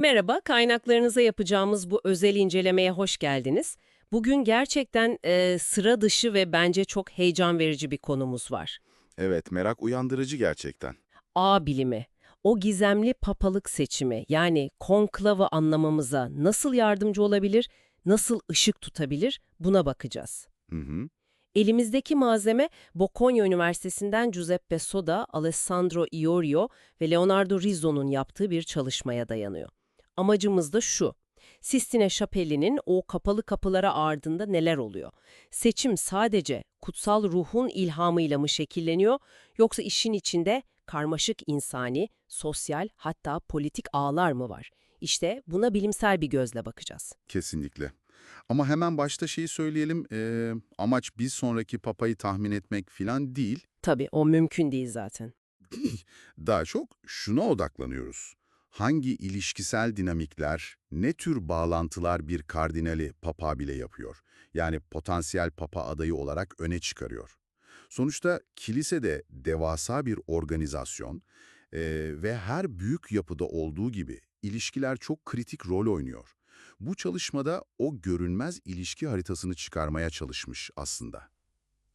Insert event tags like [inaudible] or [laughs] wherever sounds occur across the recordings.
Merhaba, kaynaklarınıza yapacağımız bu özel incelemeye hoş geldiniz. Bugün gerçekten e, sıra dışı ve bence çok heyecan verici bir konumuz var. Evet, merak uyandırıcı gerçekten. A bilimi, o gizemli papalık seçimi yani konklavı anlamamıza nasıl yardımcı olabilir, nasıl ışık tutabilir buna bakacağız. Hı hı. Elimizdeki malzeme Bocconi Üniversitesi'nden Giuseppe Soda, Alessandro Iorio ve Leonardo Rizzo'nun yaptığı bir çalışmaya dayanıyor. Amacımız da şu. Sistine Şapeli'nin o kapalı kapılara ardında neler oluyor? Seçim sadece kutsal ruhun ilhamıyla mı şekilleniyor yoksa işin içinde karmaşık insani, sosyal hatta politik ağlar mı var? İşte buna bilimsel bir gözle bakacağız. Kesinlikle. Ama hemen başta şeyi söyleyelim, eee, amaç bir sonraki papayı tahmin etmek filan değil, Tabii o mümkün değil zaten. [laughs] daha çok şuna odaklanıyoruz. Hangi ilişkisel dinamikler, ne tür bağlantılar bir kardinali papa bile yapıyor? Yani potansiyel papa adayı olarak öne çıkarıyor. Sonuçta kilise de devasa bir organizasyon eee, ve her büyük yapıda olduğu gibi ilişkiler çok kritik rol oynuyor. Bu çalışmada o görünmez ilişki haritasını çıkarmaya çalışmış aslında.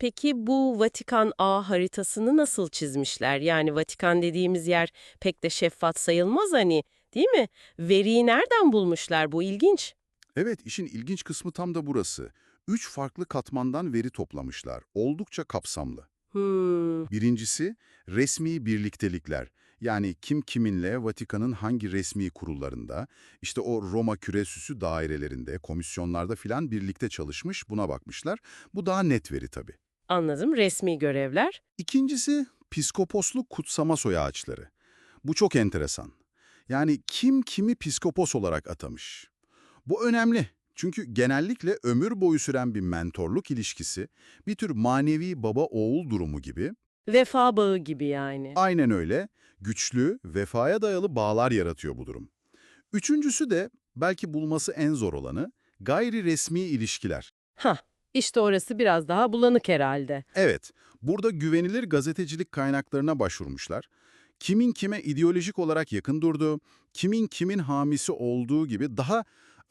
Peki bu Vatikan A haritasını nasıl çizmişler? Yani Vatikan dediğimiz yer pek de şeffaf sayılmaz hani, değil mi? Veriyi nereden bulmuşlar? Bu ilginç. Evet, işin ilginç kısmı tam da burası. Üç farklı katmandan veri toplamışlar. Oldukça kapsamlı. Hmm, Birincisi, resmi birliktelikler. Yani kim kiminle Vatikan'ın hangi resmi kurullarında, işte o Roma küresüsü dairelerinde, komisyonlarda filan birlikte çalışmış, buna bakmışlar. Bu daha net veri tabii. Anladım. Resmi görevler. İkincisi, piskoposluk kutsama soy ağaçları. Bu çok enteresan. Yani kim kimi piskopos olarak atamış. Bu önemli. Çünkü genellikle ömür boyu süren bir mentorluk ilişkisi, bir tür manevi baba-oğul durumu gibi, Vefa bağı gibi yani. aynen öyle, güçlü, vefaya dayalı bağlar yaratıyor bu durum. Üçüncüsü de, belki bulması en zor olanı, gayri resmi ilişkiler. Hah, işte orası biraz daha bulanık herhalde. Evet, burada güvenilir gazetecilik kaynaklarına başvurmuşlar. Kimin kime ideolojik olarak yakın durduğu, kimin kimin hamisi olduğu gibi daha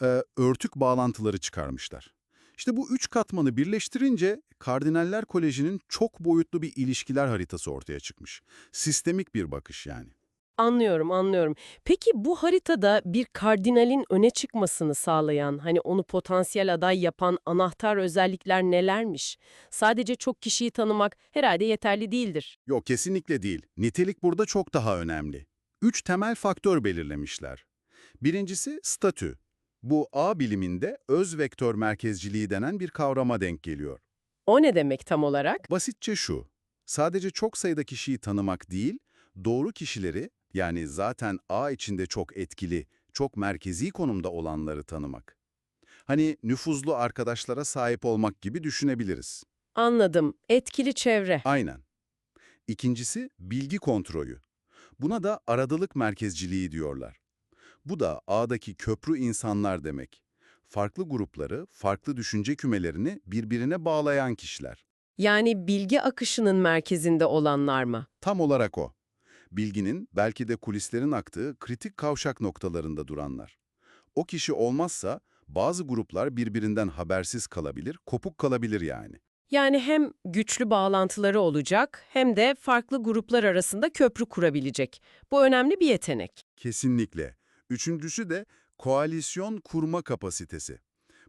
e, örtük bağlantıları çıkarmışlar. İşte bu üç katmanı birleştirince Kardinaller Koleji'nin çok boyutlu bir ilişkiler haritası ortaya çıkmış. Sistemik bir bakış yani. Anlıyorum, anlıyorum. Peki bu haritada bir kardinalin öne çıkmasını sağlayan, hani onu potansiyel aday yapan anahtar özellikler nelermiş? Sadece çok kişiyi tanımak herhalde yeterli değildir. Yok kesinlikle değil. Nitelik burada çok daha önemli. Üç temel faktör belirlemişler. Birincisi statü. Bu A biliminde öz vektör merkezciliği denen bir kavrama denk geliyor. O ne demek tam olarak? Basitçe şu, sadece çok sayıda kişiyi tanımak değil, doğru kişileri yani zaten A içinde çok etkili, çok merkezi konumda olanları tanımak. Hani nüfuzlu arkadaşlara sahip olmak gibi düşünebiliriz. Anladım. Etkili çevre. Aynen. İkincisi bilgi kontrolü. Buna da aradılık merkezciliği diyorlar. Bu da A'daki köprü insanlar demek. Farklı grupları, farklı düşünce kümelerini birbirine bağlayan kişiler. Yani bilgi akışının merkezinde olanlar mı? Tam olarak o. Bilginin belki de kulislerin aktığı kritik kavşak noktalarında duranlar. O kişi olmazsa bazı gruplar birbirinden habersiz kalabilir, kopuk kalabilir yani. Yani hem güçlü bağlantıları olacak hem de farklı gruplar arasında köprü kurabilecek. Bu önemli bir yetenek. Kesinlikle. Üçüncüsü de koalisyon kurma kapasitesi.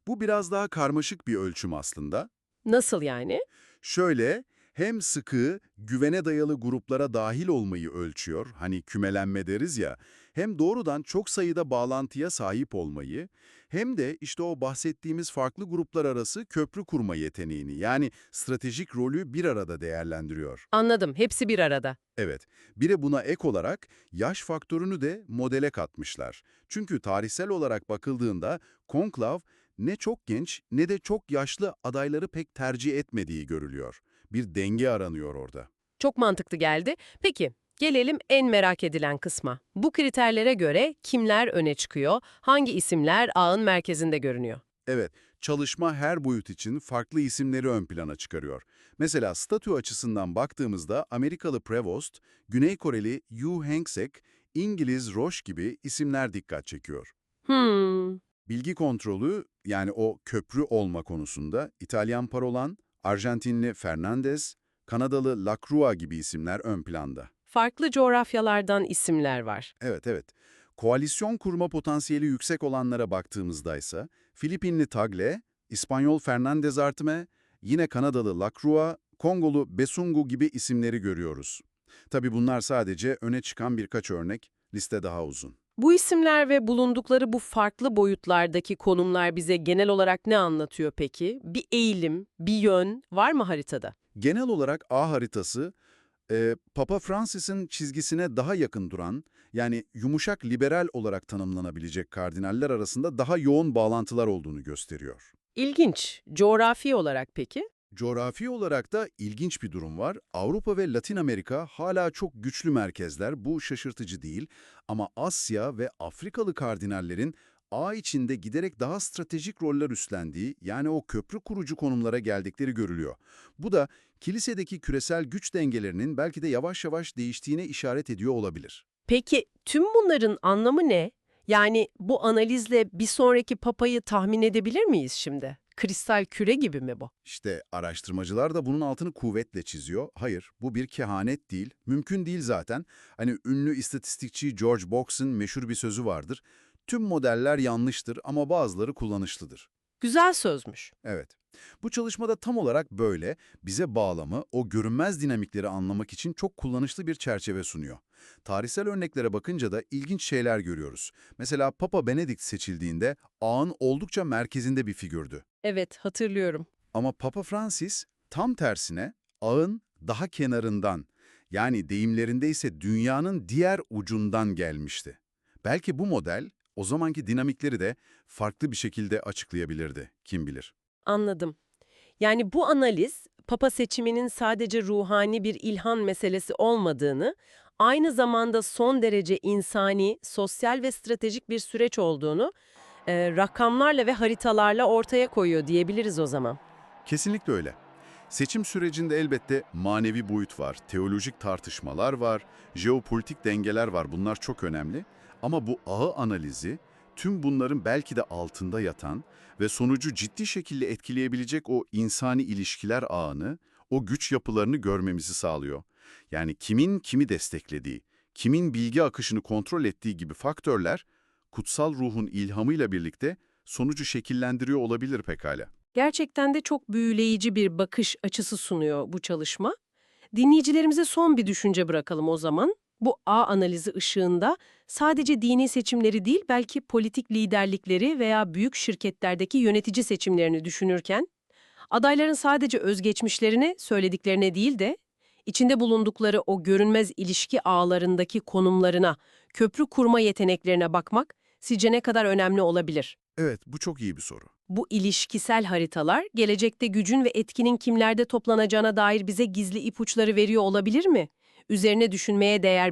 Bu biraz daha karmaşık bir ölçüm aslında. Nasıl yani? Şöyle, hem sıkı, güvene dayalı gruplara dahil olmayı ölçüyor, hani kümelenme deriz ya, hem doğrudan çok sayıda bağlantıya sahip olmayı, hem de işte o bahsettiğimiz farklı gruplar arası köprü kurma yeteneğini, yani stratejik rolü bir arada değerlendiriyor. Anladım. Hepsi bir arada. Evet, bir de buna ek olarak yaş faktörünü de modele katmışlar. Çünkü tarihsel olarak bakıldığında konklav ne çok genç ne de çok yaşlı adayları pek tercih etmediği görülüyor. Bir denge aranıyor orada. Çok mantıklı geldi. Peki, gelelim en merak edilen kısma. Bu kriterlere göre kimler öne çıkıyor, hangi isimler ağın merkezinde görünüyor? Evet, çalışma her boyut için farklı isimleri ön plana çıkarıyor. Mesela statü açısından baktığımızda Amerikalı Prevost, Güney Koreli Yu Hengsek, İngiliz Roche gibi isimler dikkat çekiyor. Hmm, Bilgi kontrolü yani o köprü olma konusunda İtalyan Parolan, Arjantinli Fernandez, Kanadalı Lacroix gibi isimler ön planda. farklı coğrafyalardan isimler var. Evet evet. Koalisyon kurma potansiyeli yüksek olanlara baktığımızda ise Filipinli Tagle, İspanyol Fernandez Artme, yine Kanadalı Lacroix, Kongolu Besungu gibi isimleri görüyoruz. Tabii bunlar sadece öne çıkan birkaç örnek, liste daha uzun. Bu isimler ve bulundukları bu farklı boyutlardaki konumlar bize genel olarak ne anlatıyor peki? Bir eğilim, bir yön var mı haritada? Genel olarak A haritası, e, Papa Francis'in çizgisine daha yakın duran, yani yumuşak liberal olarak tanımlanabilecek kardinaller arasında daha yoğun bağlantılar olduğunu gösteriyor. İlginç. Coğrafi olarak peki? Coğrafi olarak da ilginç bir durum var. Avrupa ve Latin Amerika hala çok güçlü merkezler, bu şaşırtıcı değil. Ama Asya ve Afrikalı kardinallerin ağ içinde giderek daha stratejik roller üstlendiği, yani o köprü kurucu konumlara geldikleri görülüyor. Bu da kilisedeki küresel güç dengelerinin belki de yavaş yavaş değiştiğine işaret ediyor olabilir. Peki tüm bunların anlamı ne? Yani bu analizle bir sonraki papayı tahmin edebilir miyiz şimdi? Kristal küre gibi mi bu? İşte araştırmacılar da bunun altını kuvvetle çiziyor. Hayır, bu bir kehanet değil, mümkün değil zaten. Hani ünlü istatistikçi George Box'ın meşhur bir sözü vardır. Tüm modeller yanlıştır ama bazıları kullanışlıdır. Güzel sözmüş. Evet. Bu çalışmada tam olarak böyle, bize bağlamı, o görünmez dinamikleri anlamak için çok kullanışlı bir çerçeve sunuyor. Tarihsel örneklere bakınca da ilginç şeyler görüyoruz. Mesela Papa Benedict seçildiğinde ağın oldukça merkezinde bir figürdü. Evet, hatırlıyorum. Ama Papa Francis tam tersine ağın daha kenarından, yani deyimlerinde ise dünyanın diğer ucundan gelmişti. Belki bu model o zamanki dinamikleri de farklı bir şekilde açıklayabilirdi, kim bilir. Anladım. Yani bu analiz, papa seçiminin sadece ruhani bir ilhan meselesi olmadığını, aynı zamanda son derece insani, sosyal ve stratejik bir süreç olduğunu e, rakamlarla ve haritalarla ortaya koyuyor diyebiliriz o zaman. Kesinlikle öyle. Seçim sürecinde elbette manevi boyut var, teolojik tartışmalar var, jeopolitik dengeler var. Bunlar çok önemli. Ama bu ağı analizi tüm bunların belki de altında yatan ve sonucu ciddi şekilde etkileyebilecek o insani ilişkiler ağını, o güç yapılarını görmemizi sağlıyor. Yani kimin kimi desteklediği, kimin bilgi akışını kontrol ettiği gibi faktörler kutsal ruhun ilhamıyla birlikte sonucu şekillendiriyor olabilir pekala. Gerçekten de çok büyüleyici bir bakış açısı sunuyor bu çalışma. Dinleyicilerimize son bir düşünce bırakalım o zaman. Bu A analizi ışığında sadece dini seçimleri değil belki politik liderlikleri veya büyük şirketlerdeki yönetici seçimlerini düşünürken adayların sadece özgeçmişlerini söylediklerine değil de içinde bulundukları o görünmez ilişki ağlarındaki konumlarına, köprü kurma yeteneklerine bakmak sizce ne kadar önemli olabilir? Evet, bu çok iyi bir soru. Bu ilişkisel haritalar gelecekte gücün ve etkinin kimlerde toplanacağına dair bize gizli ipuçları veriyor olabilir mi? Üzerine düşünmeye değer